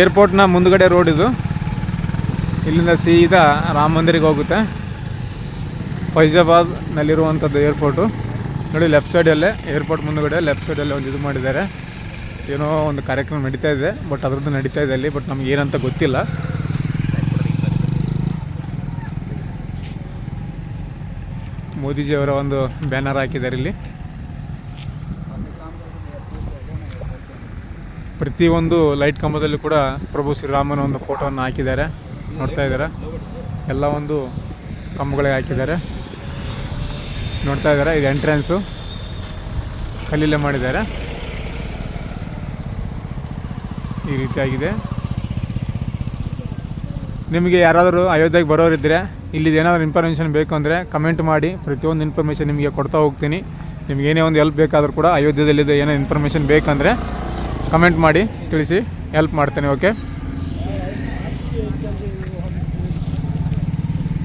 ಏರ್ಪೋರ್ಟ್ನ ಮುಂದುಗಡೆ ರೋಡ್ ಇದು. ಇಲ್ಲಿಂದ ಸೀದಾ ರಾಮ ಮಂದಿರಿಗೆ ಹೋಗುತ್ತೆ. ಫೈಜಾಬಾದ್ನಲ್ಲಿರುವಂಥದ್ದು ಏರ್ಪೋರ್ಟು. ನೋಡಿ ಲೆಫ್ಟ್ ಸೈಡಲ್ಲೇ ಏರ್ಪೋರ್ಟ್ ಮುಂದುಗಡೆ ಲೆಫ್ಟ್ ಸೈಡಲ್ಲೇ ಒಂದು ಇದು ಮಾಡಿದ್ದಾರೆ. ಏನೋ ಒಂದು ಕಾರ್ಯಕ್ರಮ ನಡೀತಾ ಇದೆ ಬಟ್ ಅದರದ್ದು ನಡೀತಾ ಇದೆ ಅಲ್ಲಿ ಬಟ್ ನಮ್ಗೆ ಏನಂತ ಗೊತ್ತಿಲ್ಲ. ಮೋದಿಜಿಯವರ ಒಂದು ಬ್ಯಾನರ್ ಹಾಕಿದ್ದಾರೆ ಇಲ್ಲಿ. ಪ್ರತಿಯೊಂದು ಲೈಟ್ ಕಂಬದಲ್ಲೂ ಕೂಡ ಪ್ರಭು ಶ್ರೀರಾಮನ ಒಂದು ಫೋಟೋವನ್ನು ಹಾಕಿದ್ದಾರೆ, ನೋಡ್ತಾ ಇದ್ದಾರೆ? ಎಲ್ಲ ಒಂದು ಕಂಬಗಳಿಗೆ ಹಾಕಿದ್ದಾರೆ. ನೋಡ್ತಾ ಇದ್ದಾರೆ? ಇದು ಎಂಟ್ರೆನ್ಸು ಕಲ್ಲಿಲ್ಲೇ ಮಾಡಿದ್ದಾರೆ. ಈ ರೀತಿಯಾಗಿದೆ. ನಿಮಗೆ ಯಾರಾದರೂ ಅಯೋಧ್ಯೆಗೆ ಬರೋರಿದ್ದರೆ ಇಲ್ಲಿ ಏನಾದರೂ ಇನ್ಫಾರ್ಮೇಷನ್ ಬೇಕು ಅಂದರೆ ಕಮೆಂಟ್ ಮಾಡಿ. ಪ್ರತಿಯೊಂದು ಇನ್ಫಾರ್ಮೇಷನ್ ನಿಮಗೆ ಕೊಡ್ತಾ ಹೋಗ್ತೀನಿ. ನಿಮ್ಗೆ ಏನೇ ಒಂದು ಹೆಲ್ಪ್ ಬೇಕಾದರೂ ಕೂಡ ಅಯೋಧ್ಯೆಯಲ್ಲಿದ್ದ ಏನೋ ಇನ್ಫಾರ್ಮೇಷನ್ ಬೇಕಂದರೆ ಕಮೆಂಟ್ ಮಾಡಿ ತಿಳಿಸಿ ಹೆಲ್ಪ್ ಮಾಡ್ತೇನೆ ಓಕೆ